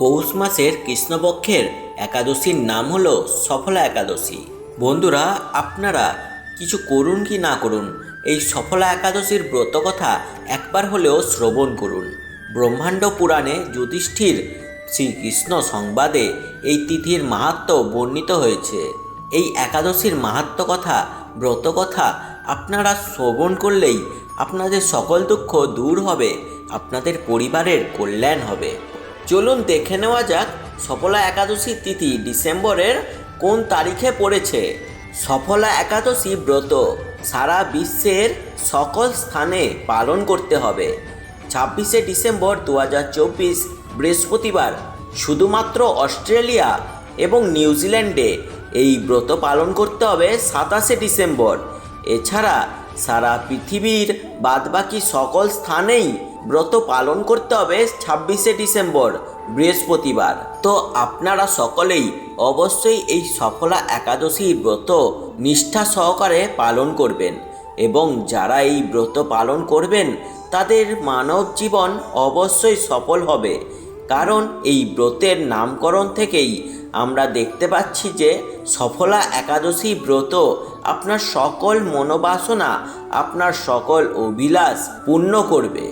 পৌষ মাসের কৃষ্ণপক্ষের একাদশীর নাম হলো সফলা একাদশী। বন্ধুরা, আপনারা কিছু করুন কি না করুন, এই সফলা একাদশীর ব্রত কথা একবার হলেও শ্রবণ করুন। ব্রহ্মাণ্ড পুরাণে যুধিষ্ঠির শ্রীকৃষ্ণ সংবাদে এই তিথির মাহাত্ম বর্ণিত হয়েছে। এই একাদশীর মাহাত্ম কথা ব্রত কথা আপনারা শ্রবণ করলেই আপনাদের সকল দুঃখ দূর হবে, আপনাদের পরিবারের কল্যাণ হবে। চলুন দেখে নেওয়া যাক সফলা একাদশী তিথি ডিসেম্বরের কোন তারিখে পড়েছে। সফলা একাদশী ব্রত সারা বিশ্বের সকল স্থানে পালন করতে হবে। ছাব্বিশে ডিসেম্বর দু হাজার চব্বিশ, বৃহস্পতিবার, শুধুমাত্র অস্ট্রেলিয়া এবং নিউজিল্যান্ডে এই ব্রত পালন করতে হবে সাতাশে ডিসেম্বর। এছাড়া সারা পৃথিবীর বাদবাকি সকল স্থানেই ব্রত পালন করতে হবে ছাব্বিশে ডিসেম্বর, বৃহস্পতিবার। তো আপনারা সকলেই অবশ্যই এই সফলা একাদশী ব্রত নিষ্ঠা সহকারে পালন করবেন এবং যারা এই ব্রত পালন করবেন, তাদের মানব জীবন অবশ্যই সফল হবে। কারণ এই ব্রতের নামকরণ থেকেই আমরা দেখতে পাচ্ছি যে সফলা একাদশী ব্রত আপনার সকল মনোবাসনা, আপনার সকল অভিলাষ পূর্ণ করবে।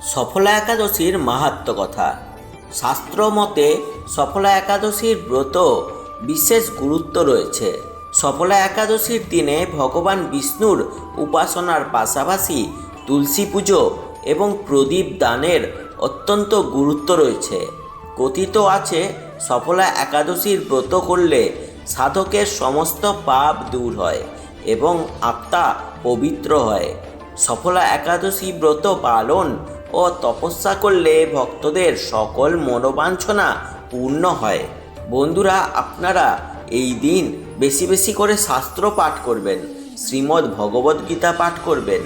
সফলা একাদশীর মাহাত্ম কথা। শাস্ত্র মতে সফলা একাদশীর ব্রত বিশেষ গুরুত্ব রয়েছে। সফলা একাদশীর দিনে ভগবান বিষ্ণুর উপাসনার পাশাপাশি তুলসী পুজো এবং প্রদীপ দানের অত্যন্ত গুরুত্ব রয়েছে। কথিত আছে সফলা একাদশীর ব্রত করলে সাধকের সমস্ত পাপ দূর হয় এবং আত্মা পবিত্র হয়। সফলা একাদশী ব্রত পালন ও তপস্যা করলে ভক্তদের সকল মনোবাঞ্ছনা পূর্ণ হয়। বন্ধুরা, আপনারা এই দিন বেশি বেশি করে শাস্ত্র পাঠ করবেন, শ্রীমদ্ ভগবদ্ গীতা পাঠ করবেন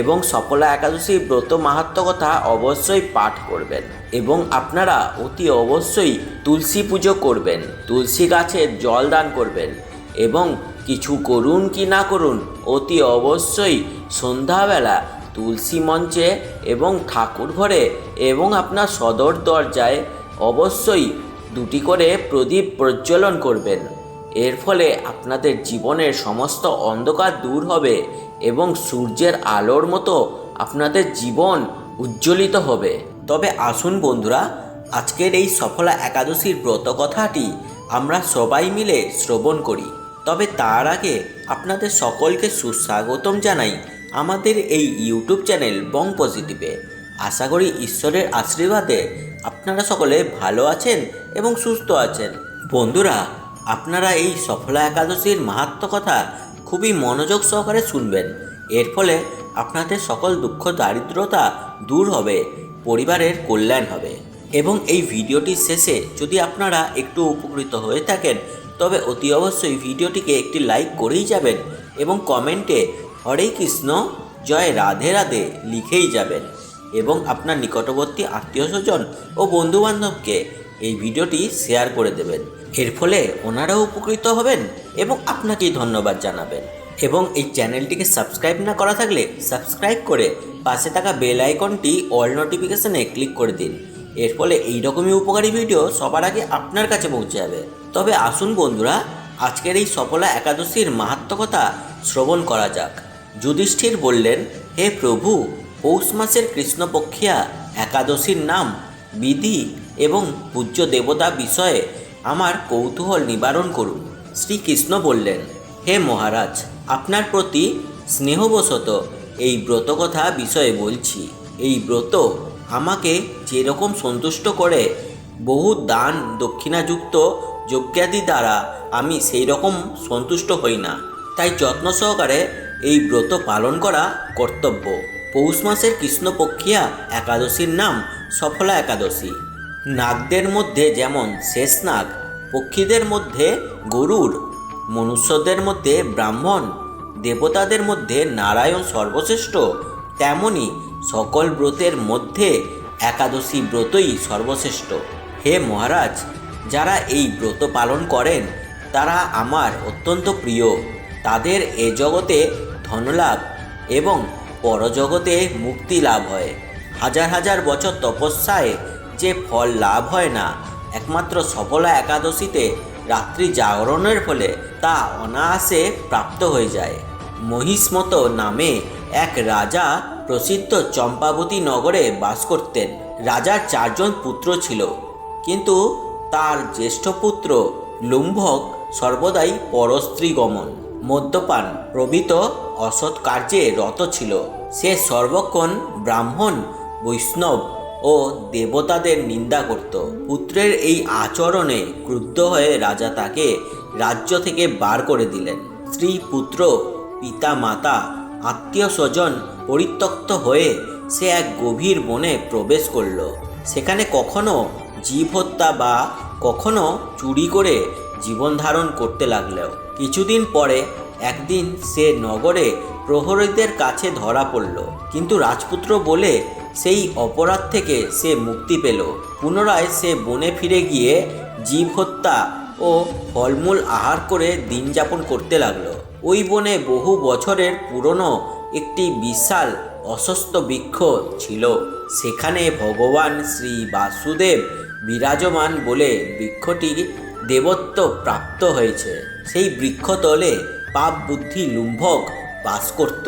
এবং সফলা একাদশী ব্রত মাহাত্ম কথা অবশ্যই পাঠ করবেন এবং আপনারা অতি অবশ্যই তুলসী পুজো করবেন, তুলসী গাছে জল দান করবেন এবং কিছু করুন কি না করুন অতি অবশ্যই সন্ধ্যাবেলা তুলসী মঞ্চে এবং ঠাকুর ঘরে এবং আপনার সদর দরজায় অবশ্যই দুটি করে প্রদীপ প্রজ্বলন করবেন। এর ফলে আপনাদের জীবনের সমস্ত অন্ধকার দূর হবে এবং সূর্যের আলোর মতো আপনাদের জীবন উজ্জ্বলিত হবে। তবে আসুন বন্ধুরা, আজকের এই সফলা একাদশীর ব্রত কথাটি আমরা সবাই মিলে শ্রবণ করি। তবে তার আগে আপনাদের সকলকে সুস্বাগতম জানাই। আমাদের এই ইউটিউব চ্যানেল বং পজিটিভে আশা করি ঈশ্বরের আশীর্বাদে আপনারা সকলে ভালো আছেন এবং সুস্থ আছেন। বন্ধুরা, আপনারা এই সফলা একাদশীর মাহাত্ম কথা খুবই মনোযোগ সহকারে শুনবেন। এর ফলে আপনাদের সকল দুঃখ, দারিদ্রতা দূর হবে, পরিবারের কল্যাণ হবে। এবং এই ভিডিওটির শেষে যদি আপনারা একটু উপকৃত হয়ে থাকেন, তবে অতি অবশ্যই ভিডিওটিকে একটি লাইক করেই যাবেন এবং কমেন্টে হরে কৃষ্ণ, জয় রাধে রাধে লিখেই যাবেন। এবং আপনার নিকটবর্তী আত্মীয় স্বজন ও বন্ধুবান্ধবকে এই ভিডিওটি শেয়ার করে দেবেন। এর ফলে ওনারাও উপকৃত হবেন এবং আপনাকেই ধন্যবাদ জানাবেন। এবং এই চ্যানেলটিকে সাবস্ক্রাইব না করা থাকলে সাবস্ক্রাইব করে পাশে থাকা বেল আইকনটি অল নোটিফিকেশনে ক্লিক করে দিন। এর ফলে এই রকমই উপকারী ভিডিও সবার আগে আপনার কাছে পৌঁছে যাবে। তবে আসুন বন্ধুরা, আজকের এই সফলা একাদশীর মাহাত্মকতা শ্রবণ করা যাক। যুধিষ্ঠির বললেন, হে প্রভু, পৌষ মাসের কৃষ্ণপক্ষিয়া একাদশীর নাম, বিধি এবং পূজ্য দেবতা বিষয়ে আমার কৌতূহল নিবারণ করুন। শ্রীকৃষ্ণ বললেন, হে মহারাজ, আপনার প্রতি স্নেহবশত এই ব্রত কথা বিষয়ে বলছি। এই ব্রত আমাকে যেরকম সন্তুষ্ট করে, বহু দান দক্ষিণাযুক্ত যজ্ঞাদি দ্বারা আমি সেই রকম সন্তুষ্ট হই না। তাই যত্ন সহকারে এই ব্রত পালন করা কর্তব্য। পৌষ মাসের কৃষ্ণপক্ষিয়া একাদশীর নাম সফলা একাদশী। নাগদের মধ্যে যেমন শেষ নাগ, পক্ষীদের মধ্যে গরুর মনুষ্যদের মধ্যে ব্রাহ্মণ, দেবতাদের মধ্যে নারায়ণ সর্বশ্রেষ্ঠ, তেমনি সকল ব্রতের মধ্যে একাদশী ব্রতই সর্বশ্রেষ্ঠ। হে মহারাজ, যারা এই ব্রত পালন করেন, তারা আমার অত্যন্ত প্রিয়। তাদের এ জগতে ধনলাভ এবং পরজগতে মুক্তি লাভ হয়। হাজার হাজার বছর তপস্যায় যে ফল লাভ হয় না, একমাত্র সফলা একাদশীতে রাত্রি জাগরণের ফলে তা অনায়াসে প্রাপ্ত হয়ে যায়। মহিষ্মত নামে এক রাজা প্রসিদ্ধ চম্পাবতী নগরে বাস করতেন। রাজার চারজন পুত্র ছিল, কিন্তু তার জ্যেষ্ঠ পুত্র লুম্ভক সর্বদাই পরস্ত্রী গমন মদ্যপান প্রভৃত অসৎ কার্যে রত ছিল। সে সর্বক্ষণ ব্রাহ্মণ, বৈষ্ণব ও দেবতাদের নিন্দা করত। পুত্রের এই আচরণে ক্রুদ্ধ হয়ে রাজা তাকে রাজ্য থেকে বার করে দিলেন। স্ত্রী, পুত্র পিতা মাতা আত্মীয় স্বজন পরিত্যক্ত হয়ে সে এক গভীর বনে প্রবেশ করল। সেখানে কখনো জীব হত্যা বা কখনো চুরি করে জীবন ধারণ করতে লাগল কিছুদিন পরে একদিন সে নগরে প্রহরীদের কাছে ধরা পড়ল। কিন্তু রাজপুত্র বলে সেই অপরাধ থেকে সে মুক্তি পেল। পুনরায় সে বনে ফিরে গিয়ে জীব হত্যা ও ফলমূল আহার করে দিন যাপন করতে লাগল। ওই বনে বহু বছরের পুরনো একটি বিশাল অসস্ত বৃক্ষ ছিল। সেখানে ভগবান শ্রী বাসুদেব বিরাজমান বলে বৃক্ষটি দেবত্ব প্রাপ্ত হয়েছে। সেই বৃক্ষতলে পাপ বুদ্ধি লুম্ভক বাস করত।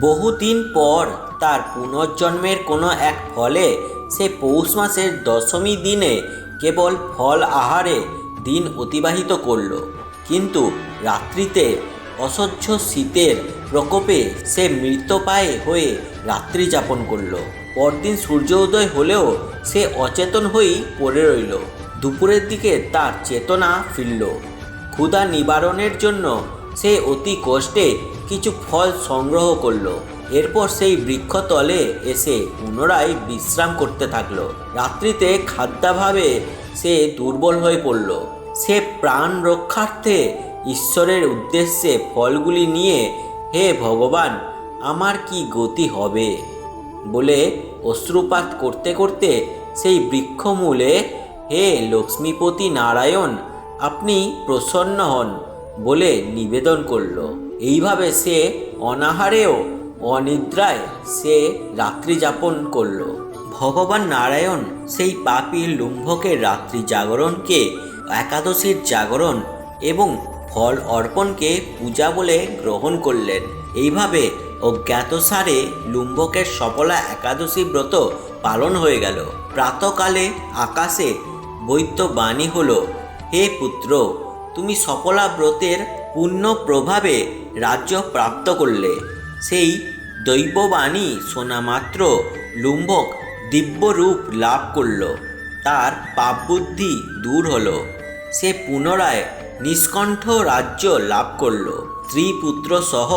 বহুদিন পর তার পুনর্জন্মের কোনো এক ফলে সে পৌষ মাসের দশমী দিনে কেবল ফল আহারে দিন অতিবাহিত করল। কিন্তু রাত্রিতে অসহ্য শীতের প্রকোপে সে মৃতপায়ে হয়ে রাত্রি যাপন করল। পরদিন সূর্য উদয় হলেও সে অচেতন হয়েই পড়ে রইল। দুপুরের দিকে তার চেতনা ফিরল। ক্ষুধা নিবারণের জন্য সে অতি কষ্টে কিছু ফল সংগ্রহ করল। এরপর সেই বৃক্ষতলে এসে পুনরায় বিশ্রাম করতে থাকল। রাত্রিতে খাদ্যাভাবে সে দুর্বল হয়ে পড়ল। সে প্রাণ রক্ষার্থে ঈশ্বরের উদ্দেশ্যে ফলগুলি নিয়ে, হে ভগবান, আমার কি গতি হবে? বলে অশ্রুপাত করতে করতে সেই বৃক্ষমূলে হে লক্ষ্মীপতি নারায়ণ, আপনি প্রসন্ন হন বলে নিবেদন করল। এইভাবে সে অনাহারেও অনিদ্রায় সে রাত্রি যাপন করল। ভগবান নারায়ণ সেই পাপী লুম্ভকের রাত্রি জাগরণকে, একাদশীর জাগরণ এবং ফল অর্পণকে পূজা বলে গ্রহণ করলেন। এইভাবে অজ্ঞাতসারে লুম্বকের সফলা একাদশী ব্রত পালন হয়ে গেল। প্রাতকালে আকাশে বৈদ্য বাণী হল, হে পুত্র, তুমি সফলা ব্রতের পূর্ণ প্রভাবে রাজ্য প্রাপ্ত করলে। সেই দৈববাণী শোনা মাত্র লুম্বক দিব্যরূপ লাভ করল। তার পাপবুদ্ধি দূর হলো। সে পুনরায় নিষ্কণ্ঠ রাজ্য লাভ করল। স্ত্রী পুত্র সহ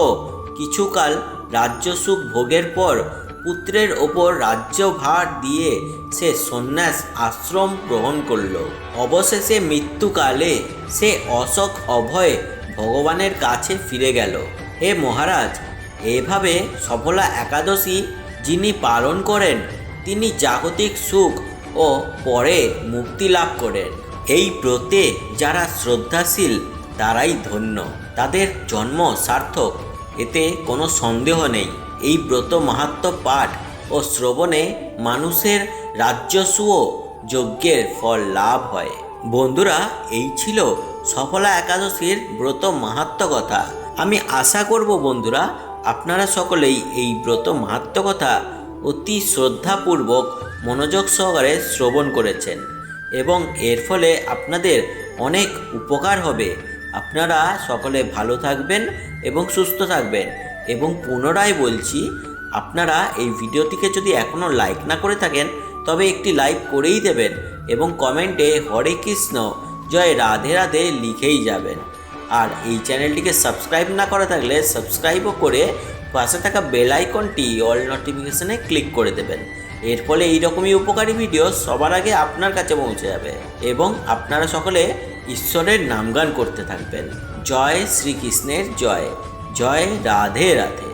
কিছুকাল রাজ্যসুখ ভোগের পর পুত্রের ওপর রাজ্যভার দিয়ে সে সন্ন্যাস আশ্রম গ্রহণ করল। অবশেষে মৃত্যুকালে সে অশোক অভয়ে ভগবানের কাছে ফিরে গেল। হে মহারাজ, এভাবে সফলা একাদশী যিনি পালন করেন, তিনি জাগতিক সুখ ও পরে মুক্তি লাভ করেন। এই ব্রতে যারা শ্রদ্ধাশীল, তারাই ধন্য। তাদের জন্ম সার্থক, এতে কোনো সন্দেহ নেই। এই ব্রত মাহাত্ম পাঠ ও শ্রবণে মানুষের রাজ্যসূয় যজ্ঞের ফল লাভ হয়। বন্ধুরা, এই ছিল সফলা একাদশীর ব্রত মাহাত্ম কথা। আমি আশা করব বন্ধুরা, আপনারা সকলেই এই ব্রত মাহাত্ম কথা অতি শ্রদ্ধাপূর্বক মনোযোগ সহকারে শ্রবণ করেছেন এবং এর ফলে আপনাদের অনেক উপকার হবে। আপনারা সকলে ভালো থাকবেন এবং সুস্থ থাকবেন। এবং পুনরায় বলছি, আপনারা এই ভিডিওটিকে যদি এখনও লাইক না করে থাকেন, তবে একটি লাইক করেই দেবেন এবং কমেন্টে হরে কৃষ্ণ, জয় রাধে রাধে লিখেই যাবেন। আর এই চ্যানেলটিকে সাবস্ক্রাইব না করা থাকলে সাবস্ক্রাইবও করে পাশে থাকা বেল আইকনটি অল নোটিফিকেশনে ক্লিক করে দেবেন। এর ফলে এইরকমই উপকারী ভিডিও সবার আগে আপনার কাছে পৌঁছে যাবে এবং আপনারা সকলে ঈশ্বরের নামগান করতে থাকবেন। জয় শ্রীকৃষ্ণের জয়। জয় রাধে রাধে।